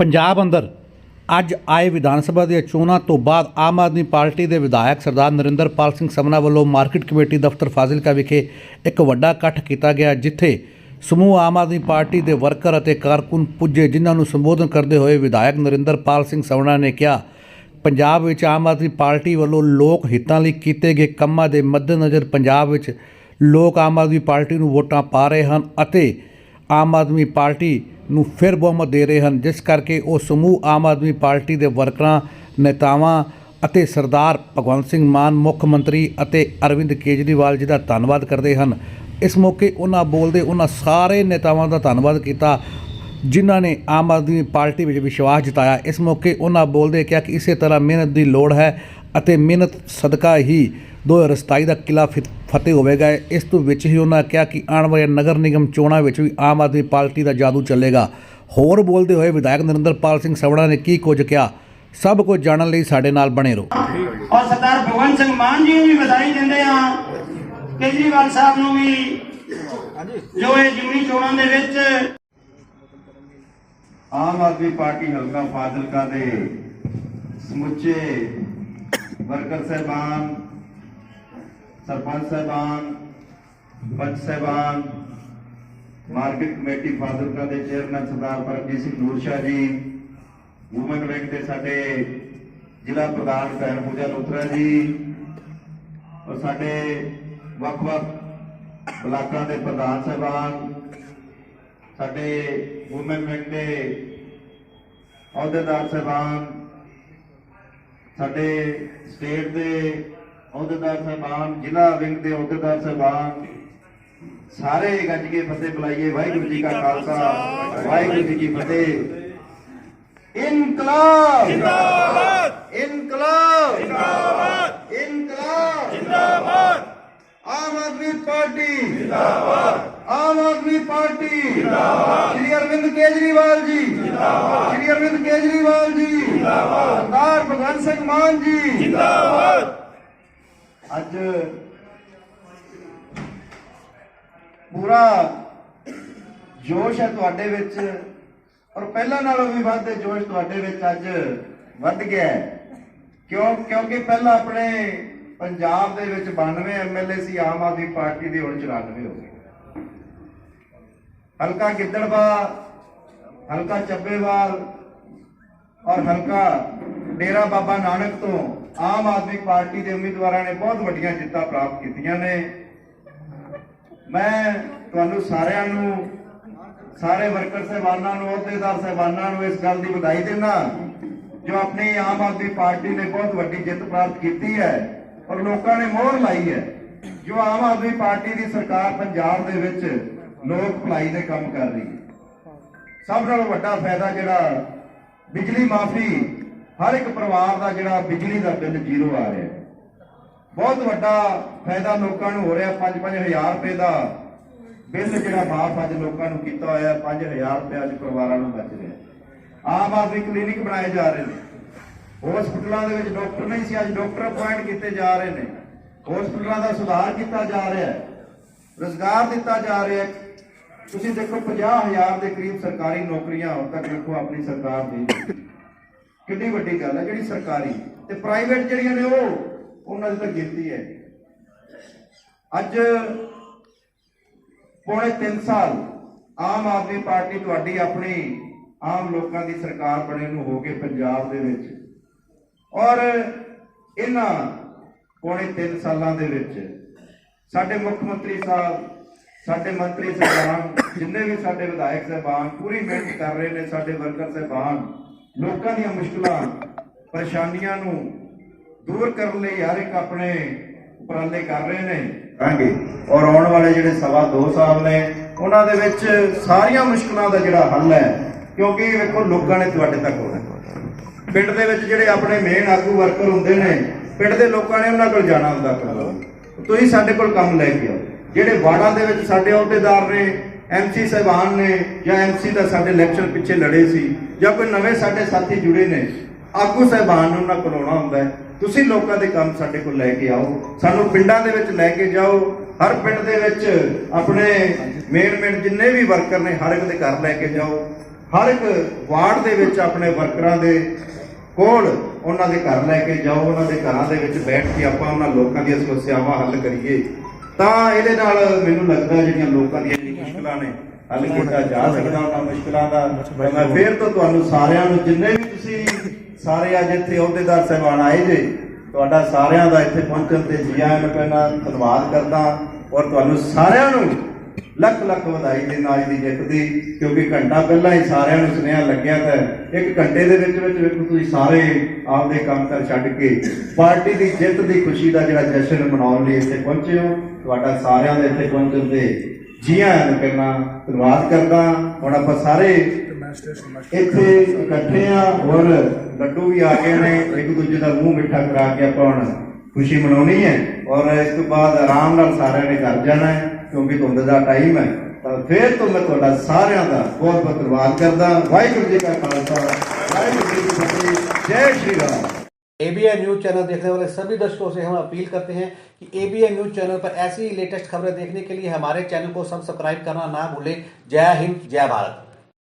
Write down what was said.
ਪੰਜਾਬ ਅੰਦਰ ਅੱਜ ਆਏ ਵਿਧਾਨ ਸਭਾ ਦੀਆਂ ਚੋਣਾਂ ਤੋਂ ਬਾਅਦ ਆਮ ਆਦਮੀ ਪਾਰਟੀ ਦੇ ਵਿਧਾਇਕ ਸਰਦਾਰ ਨਰਿੰਦਰਪਾਲ ਸਿੰਘ ਸਮਨਾ ਵੱਲੋਂ ਮਾਰਕੀਟ ਕਮੇਟੀ ਦਫ਼ਤਰ ਫਾਜ਼ਿਲਕਾ ਵਿਖੇ ਇੱਕ ਵੱਡਾ ਇਕੱਠ ਕੀਤਾ ਗਿਆ, ਜਿੱਥੇ ਸਮੂਹ ਆਮ ਆਦਮੀ ਪਾਰਟੀ ਦੇ ਵਰਕਰ ਅਤੇ ਕਾਰਕੁਨ ਪੁੱਜੇ, ਜਿਨ੍ਹਾਂ ਨੂੰ ਸੰਬੋਧਨ ਕਰਦੇ ਹੋਏ ਵਿਧਾਇਕ ਨਰਿੰਦਰਪਾਲ ਸਿੰਘ ਸਮਨਾ ਨੇ ਕਿਹਾ, ਪੰਜਾਬ ਵਿੱਚ ਆਮ ਆਦਮੀ ਪਾਰਟੀ ਵੱਲੋਂ ਲੋਕ ਹਿੱਤਾਂ ਲਈ ਕੀਤੇ ਗਏ ਕੰਮਾਂ ਦੇ ਮੱਦੇਨਜ਼ਰ ਪੰਜਾਬ ਵਿੱਚ ਲੋਕ ਆਮ ਆਦਮੀ ਪਾਰਟੀ ਨੂੰ ਵੋਟਾਂ ਪਾ ਰਹੇ ਹਨ ਅਤੇ ਆਮ ਆਦਮੀ ਪਾਰਟੀ ਨੂੰ ਫਿਰ ਬਹੁਮਤ ਦੇ ਰਹੇ ਹਨ, ਜਿਸ ਕਰਕੇ ਉਹ ਸਮੂਹ ਆਮ ਆਦਮੀ ਪਾਰਟੀ ਦੇ ਵਰਕਰਾਂ, ਨੇਤਾਵਾਂ ਅਤੇ ਸਰਦਾਰ ਭਗਵੰਤ ਸਿੰਘ ਮਾਨ, ਮੁੱਖ ਮੰਤਰੀ ਅਤੇ ਅਰਵਿੰਦ ਕੇਜਰੀਵਾਲ ਜੀ ਦਾ ਧੰਨਵਾਦ ਕਰਦੇ ਹਨ। ਇਸ ਮੌਕੇ ਉਹਨਾਂ ਬੋਲਦੇ ਉਹਨਾਂ ਸਾਰੇ ਨੇਤਾਵਾਂ ਦਾ ਧੰਨਵਾਦ ਕੀਤਾ, ਜਿਨ੍ਹਾਂ ਨੇ ਆਮ ਆਦਮੀ ਪਾਰਟੀ ਵਿੱਚ ਵਿਸ਼ਵਾਸ ਜਤਾਇਆ। ਇਸ ਮੌਕੇ ਉਹਨਾਂ ਬੋਲਦੇ ਕਿਹਾ ਕਿ ਇਸੇ ਤਰ੍ਹਾਂ ਮਿਹਨਤ ਦੀ ਲੋੜ ਹੈ ਅਤੇ ਮਿਹਨਤ, ਸਦਕਾ ਹੀ 2027 ਦਾ ਕਿਲਾ ਫਿ- ਫਤਿਹ ਹੋਵੇਗਾ। ਇਸ ਤੋਂ ਵਿੱਚ ਹੀ ਉਹਨਾਂ ਕਿਹਾ ਕਿ ਆਉਣ ਵਾਲੇ ਨਗਰ ਨਿਗਮ ਚੋਣਾਂ ਵਿੱਚ ਵੀ ਆਮ ਆਦਮੀ ਪਾਰਟੀ ਦਾ ਜਾਦੂ ਚੱਲੇਗਾ। ਹੋਰ ਬੋਲਦੇ ਹੋਏ ਵਿਧਾਇਕ ਨਰਿੰਦਰਪਾਲ ਸਿੰਘ ਸਵੜਾ ਨੇ ਕੀ ਕੁਝ ਕਿਹਾ? ਸਭ ਕੁਝ ਜਾਣਨ ਲਈ ਸਾਡੇ ਨਾਲ ਬਣੇ ਰਹੋ। ਔਰ ਸਰਦਾਰ ਭਗਵੰਤ ਸਿੰਘ ਮਾਨ ਜੀ ਨੂੰ ਵੀ ਵਧਾਈ ਦਿੰਦੇ ਆ ਕੇਜਰੀਵਾਲ ਸਾਹਿਬ ਨੂੰ ਵੀ, ਜੋ ਇਹ ਜਿਮਨੀ ਚੋਣਾਂ ਦੇ ਵਿੱਚ ਆਮ ਆਦਮੀ ਪਾਰਟੀ ਹਲਕਾ ਫਾਜ਼ਿਲਕਾ ਦੇ ਸਮੁੱਚੇ ਵਰਕਰ ਸਹਿਬਾਨ, ਸਰਪੰਚ ਸਹਿਬਾਨ, ਪੰਚ ਸਹਿਬਾਨ, ਮਾਰਕੀਟ ਕਮੇਟੀ ਫਾਜ਼ਿਲਕਾ ਦੇ chairman Sardar Paramjit Singh Noorsha ji, woman wing ਦੇ ਸਾਡੇ ਜ਼ਿਲ੍ਹਾ ਪ੍ਰਧਾਨ ਭੈਣ ਪੂਜਾ ਲੁਥਰਾ ਜੀ ਔਰ ਸਾਡੇ ਵੱਖ-ਵੱਖ ਬਲਾਕਾਂ ਦੇ ਪ੍ਰਧਾਨ ਸਹਿਬਾਨ, ਸਾਡੇ ਵੂਮਨ ਵਿੰਗ ਦੇ ਅਹੁਦੇਦਾਰ ਸਾਹਿਬਾਨ ਸਾਡੇ ਸਟੇਟ ਦੇ ਅਹੁਦੇਦਾਰ ਸਾਹਿਬਾਨ ਜ਼ਿਲ੍ਹਾ ਵਿੰਗ ਦੇ ਅਹੁਦੇਦਾਰ ਸਾਹਿਬਾਨ ਸਾਰੇ ਗੱਜ ਕੇ ਫਤਿਹ ਬੁਲਾਈਏ। ਵਾਹਿਗੁਰੂ ਜੀ ਕਾ ਖਾਲਸਾ ਵਾਹਿਗੁਰੂ ਜੀ ਕੀ ਫਤਿਹ। ਇਨਕਲਾਬ! ਜਿੰਦਾਬਾਦ! ਇਨਕਲਾਬ! ਜਿੰਦਾਬਾਦ! ਇਨਕਲਾਬ! ਜਿੰਦਾਬਾਦ! ਆਮ ਆਦਮੀ ਪਾਰਟੀ। ਆਮ ਆਦਮੀ ਪਾਰਟੀ। ਜਿੰਦਾਬਾਦ ਸ਼੍ਰੀ ਅਰਵਿੰਦ ਕੇਜਰੀਵਾਲ ਜੀ। ਜਿੰਦਾਬਾਦ ਸ਼੍ਰੀ ਅਰਵਿੰਦ ਕੇਜਰੀਵਾਲ ਜੀ। ਜਿੰਦਾਬਾਦ ਸਰਦਾਰ ਭਗਵੰਤ ਸਿੰਘ ਮਾਨ ਜੀ। ਜਿੰਦਾਬਾਦ ਅੱਜ ਪੂਰਾ ਜੋਸ਼ ਹੈ ਤੁਹਾਡੇ ਵਿੱਚ। ਔਰ ਪਹਿਲਾਂ ਨਾਲੋਂ ਵੀ ਵੱਧ ਜੋਸ਼ ਤੁਹਾਡੇ ਵਿੱਚ ਅੱਜ ਵੱਧ ਗਿਆ ਕਿਉਂ? ਕਿਉਂਕਿ ਪਹਿਲਾਂ ਆਪਣੇ ਪੰਜਾਬ ਦੇ ਵਿੱਚ 92 ਐਮਐਲਏ ਸੀ ਆਮ ਆਦਮੀ ਪਾਰਟੀ ਦੇ ਹੁਣ 94 ਹੋ ਗਏ ਹਲਕਾ ਗਿੱਦੜਵਾ ਹਲਕਾ ਚੱਬੇਵਾਲ ਔਰ ਹਲਕਾ ਡੇਰਾ ਬਾਬਾ ਨਾਨਕ ਤੋਂ ਆਮ ਆਦਮੀ ਪਾਰਟੀ ਦੇ ਉਮੀਦਵਾਰਾਂ ਨੇ ਬਹੁਤ ਵੱਡੀਆਂ ਜਿੱਤਾਂ ਪ੍ਰਾਪਤ ਕੀਤੀਆਂ ਨੇ। ਮੈਂ ਤੁਹਾਨੂੰ ਸਾਰਿਆਂ ਨੂੰ, ਸਾਰੇ ਵਰਕਰ ਸਹਿਬਾਨਾਂ ਨੂੰ, ਅਹੁਦੇਦਾਰ ਸਹਿਬਾਨਾਂ ਨੂੰ ਇਸ ਗੱਲ ਦੀ ਵਧਾਈ ਦਿੰਦਾ ਜੋ ਆਪਣੀ ਆਮ ਆਦਮੀ ਪਾਰਟੀ ਨੇ ਬਹੁਤ ਵੱਡੀ ਜਿੱਤ ਪ੍ਰਾਪਤ ਕੀਤੀ ਹੈ। ਔਰ ਲੋਕਾਂ ਨੇ ਮੋਹਰ ਲਾਈ ਹੈ। ਜੋ ਆਮ ਆਦਮੀ ਪਾਰਟੀ ਦੀ ਸਰਕਾਰ ਪੰਜਾਬ ਦੇ ਵਿੱਚ ਲੋਕ ਭਲਾਈ ਦੇ ਕੰਮ ਕਰ ਰਹੀ ਹੈ। ਸਭ ਨਾਲੋਂ ਵੱਡਾ ਫਾਇਦਾ ਜਿਹੜਾ ਬਿਜਲੀ ਮਾਫੀ, ਹਰ ਇੱਕ ਪਰਿਵਾਰ ਦਾ ਜਿਹੜਾ ਬਿਜਲੀ ਦਾ ਬਿੱਲ ਜ਼ੀਰੋ ਆ ਰਿਹਾ ਹੈ। ਬਹੁਤ ਵੱਡਾ ਫਾਇਦਾ ਲੋਕਾਂ ਨੂੰ ਹੋ ਰਿਹਾ। 5-5000 ਰੁਪਏ ਦਾ ਬਿੱਲ ਜਿਹੜਾ ਮਾਫ ਅੱਜ ਲੋਕਾਂ ਨੂੰ ਕੀਤਾ ਹੋਇਆ। 5000 ਰੁਪਏ ਅੱਜ ਪਰਿਵਾਰਾਂ ਨੂੰ ਬਚ ਰਿਹਾ ਆਮ ਆਦਮੀ ਕਲੀਨਿਕ ਬਣਾਏ ਜਾ ਰਹੇ ਨੇ। ਹਸਪਤਾਲਾਂ ਦੇ ਵਿੱਚ ਡਾਕਟਰ ਨਹੀਂ ਸੀ, ਅੱਜ ਡਾਕਟਰ ਅਪਾਇੰਟ ਕੀਤੇ ਜਾ ਰਹੇ ਨੇ। ਹਸਪਤਾਲਾਂ ਦਾ ਸੁਧਾਰ ਕੀਤਾ ਜਾ ਰਿਹਾ ਹੈ, ਰੋਜ਼ਗਾਰ ਦਿੱਤਾ ਜਾ ਰਿਹਾ ਹੈ। ਤੁਸੀਂ ਦੇਖੋ 50000 ਦੇ ਕਰੀਬ ਸਰਕਾਰੀ ਨੌਕਰੀਆਂ ਹੁਣ ਤੱਕ ਰੱਖੋ ਆਪਣੀ ਸਰਕਾਰ ਦੀ। ਕਿੰਨੀ ਵੱਡੀ ਗੱਲ ਹੈ, ਜਿਹੜੀ ਸਰਕਾਰੀ ਤੇ ਪ੍ਰਾਈਵੇਟ ਜਿਹੜੀਆਂ ਨੇ ਉਹ, ਉਹਨਾਂ ਦੀ ਤਾਂ ਗਿਣਤੀ ਹੈ। ਅੱਜ ਪੌਣੇ 3 ਸਾਲ ਆਮ ਆਦਮੀ ਪਾਰਟੀ ਤੁਹਾਡੀ ਆਪਣੀ, ਆਮ ਲੋਕਾਂ ਦੀ ਸਰਕਾਰ ਬਣੇ ਨੂੰ ਹੋ ਕੇ ਪੰਜਾਬ ਦੇ ਵਿੱਚ। ਔਰ ਇਹਨਾਂ ਪੌਣੇ 3 ਸਾਲਾਂ ਦੇ ਵਿੱਚ ਸਾਡੇ ਮੁੱਖ ਮੰਤਰੀ ਸਾਹਿਬ, ਸਾਡੇ ਮੰਤਰੀ ਸਾਹਿਬਾਨ, ਜਿੰਨੇ ਵੀ ਸਾਡੇ ਵਿਧਾਇਕ ਸਾਹਿਬਾਨ ਪੂਰੀ ਮਿਹਨਤ ਕਰ ਰਹੇ ਨੇ, ਸਾਡੇ ਵਰਕਰ ਸਾਹਿਬਾਨ, ਲੋਕਾਂ ਦੀਆਂ ਮੁਸ਼ਕਲਾਂ, ਪਰੇਸ਼ਾਨੀਆਂ ਨੂੰ ਦੂਰ ਕਰਨ ਲਈ ਹਰ ਇੱਕ ਆਪਣੇ ਉਪਰਾਲੇ ਕਰ ਰਹੇ ਨੇ। ਕਰਾਂਗੇ ਔਰ ਆਉਣ ਵਾਲੇ ਜਿਹੜੇ ਸਵਾ 2 ਸਾਲ ਨੇ, ਉਹਨਾਂ ਦੇ ਵਿੱਚ ਸਾਰੀਆਂ ਮੁਸ਼ਕਲਾਂ ਦਾ ਜਿਹੜਾ ਹੱਲ ਹੈ, ਕਿਉਂਕਿ ਵੇਖੋ, ਲੋਕਾਂ ਨੇ ਤੁਹਾਡੇ ਤੱਕ ਆਉਣਾ। ਪਿੰਡ ਦੇ ਵਿੱਚ ਜਿਹੜੇ ਆਪਣੇ ਮੇਨ ਆਗੂ ਵਰਕਰ ਹੁੰਦੇ ਨੇ ਪਿੰਡ ਦੇ ਲੋਕਾਂ ਨੇ ਉਹਨਾਂ ਕੋਲ ਜਾਣਾ ਹੁੰਦਾ ਕੰਮ। ਤੁਸੀਂ ਸਾਡੇ ਕੋਲ ਕੰਮ ਲੈ ਕੇ ਆਓ। ਜਿਹੜੇ ਵਾਰਡਾਂ ਦੇ ਵਿੱਚ ਸਾਡੇ ਅਹੁਦੇਦਾਰ ਨੇ ਐਮਸੀ ਸਾਹਿਬਾਨ ਨੇ ਜਾਂ ਐਮਸੀ ਦਾ ਸਾਡੇ ਇਲੈਕਸ਼ਨ ਪਿੱਛੇ ਲੜੇ ਸੀ ਜਾਂ ਕੋਈ ਨਵੇਂ ਸਾਡੇ ਸਾਥੀ ਜੁੜੇ ਨੇ ਆਗੂ ਸਾਹਿਬਾਨ ਨੂੰ ਉਹਨਾਂ ਕੋਲ ਆਉਣਾ ਹੁੰਦਾ ਤੁਸੀਂ ਲੋਕਾਂ ਦੇ ਕੰਮ ਸਾਡੇ ਕੋਲ ਲੈ ਕੇ ਆਓ। ਸਾਨੂੰ ਪਿੰਡਾਂ ਦੇ ਵਿੱਚ ਲੈ ਕੇ ਜਾਓ। ਹਰ ਪਿੰਡ ਦੇ ਵਿੱਚ ਆਪਣੇ ਮੇਨ ਮੇਨ ਜਿੰਨੇ ਵੀ ਵਰਕਰ ਨੇ ਹਰ ਇੱਕ ਦੇ ਘਰ ਲੈ ਕੇ ਜਾਓ। ਹਰ ਇੱਕ ਵਾਰਡ ਦੇ ਵਿੱਚ ਆਪਣੇ ਵਰਕਰਾਂ ਦੇ ਕੋਲ ਉਹਨਾਂ ਦੇ ਘਰ ਲੈ ਕੇ ਜਾਓ, ਉਹਨਾਂ ਦੇ ਘਰਾਂ ਦੇ ਵਿੱਚ ਬੈਠ ਕੇ ਆਪਾਂ ਉਹਨਾਂ ਲੋਕਾਂ ਦੀਆਂ ਸਮੱਸਿਆਵਾਂ ਹੱਲ ਕਰੀਏ। ਤਾਂ ਇਹਦੇ ਨਾਲ ਮੈਨੂੰ ਲੱਗਦਾ ਜਿਹੜੀਆਂ ਲੋਕਾਂ ਦੀਆਂ ਜਿਹੜੀਆਂ ਮੁਸ਼ਕਲਾਂ ਨੇ, ਹੱਲ ਕੀਤਾ ਜਾ ਸਕਦਾ, ਉਹਨਾਂ ਮੁਸ਼ਕਲਾਂ ਦਾ ਮੈਂ ਫੇਰ ਤੋਂ ਤੁਹਾਨੂੰ ਸਾਰਿਆਂ ਨੂੰ, ਜਿੰਨੇ ਵੀ ਤੁਸੀਂ ਸਾਰੇ ਅੱਜ ਇੱਥੇ ਅਹੁਦੇਦਾਰ ਸਹਿਬਾਨ ਆਏ ਜੇ, ਤੁਹਾਡਾ ਸਾਰਿਆਂ ਦਾ ਇੱਥੇ ਪਹੁੰਚਣ ਤੇ ਜੀ ਆਇਆਂ ਨੂੰ ਪਹਿਲਾਂ ਧੰਨਵਾਦ ਕਰਦਾ ਔਰ ਤੁਹਾਨੂੰ ਸਾਰਿਆਂ ਨੂੰ ਲੱਖ ਲੱਖ ਵਧਾਈ ਦੇ ਨਾਲ ਦੀ ਜਿੱਤ ਦੀ, ਕਿਉਂਕਿ ਘੰਟਾ ਪਹਿਲਾਂ ਹੀ ਸਾਰਿਆਂ ਨੂੰ ਸੁਨੇਹਾ ਲੱਗਿਆ ਤਾਂ ਇੱਕ ਘੰਟੇ ਦੇ ਵਿੱਚ ਵਿੱਚ ਵੇਖੋ ਤੁਸੀਂ ਸਾਰੇ ਆਪਦੇ ਕੰਮ ਕਰ ਛੱਡ ਕੇ ਪਾਰਟੀ ਦੀ ਜਿੱਤ ਦੀ ਖੁਸ਼ੀ ਦਾ ਜਿਹੜਾ ਜਸ਼ਨ ਮਨਾਉਣ ਲਈ ਇੱਥੇ ਪਹੁੰਚੇ ਹੋ। ਤੁਹਾਡਾ ਸਾਰਿਆਂ ਦੇ ਇੱਥੇ ਪਹੁੰਚਣ ਤੇ ਜੀਆਂ ਆਇਆਂ ਨੂੰ ਪਹਿਲਾਂ ਧੰਨਵਾਦ ਕਰਦਾ। ਹੁਣ ਆਪਾਂ ਸਾਰੇ ਇੱਥੇ ਇਕੱਠੇ ਆ ਔਰ ਲੱਡੂ ਵੀ ਆ ਗਏ ਨੇ ਇੱਕ ਦੂਜੇ ਦਾ ਮੂੰਹ ਮਿੱਠਾ ਕਰਾ ਕੇ ਆਪਾਂ ਹੁਣ ਖੁਸ਼ੀ ਮਨਾਉਣੀ ਹੈ ਔਰ ਇਸ ਤੋਂ ਬਾਅਦ ਆਰਾਮ ਨਾਲ ਸਾਰਿਆਂ ਨੇ ਘਰ ਜਾਣਾ ਹੈ। ਕਿਉਂਕਿ ਧੁੰਦ ਦਾ ਟਾਈਮ ਹੈ ਤਾਂ ਫਿਰ ਤੋਂ ਮੈਂ ਤੁਹਾਡਾ ਸਾਰਿਆਂ ਦਾ ਬਹੁਤ ਬਹੁਤ ਧੰਨਵਾਦ ਕਰਦਾ ਵਾਹਿਗੁਰੂ ਜੀ ਕਾ ਖਾਲਸਾ ਵਾਹਿਗੁਰੂ ਜੀ ਕੀ ਫਤਿਹ ਜੈ Shri Ram ABN news channel देखने वाले सभी दर्शकों से हम अपील करते हैं कि एबीएन न्यूज चैनल पर ऐसी ही लेटेस्ट खबरें देखने के लिए हमारे चैनल को सब्सक्राइब करना ना भूलें जय हिंद जय भारत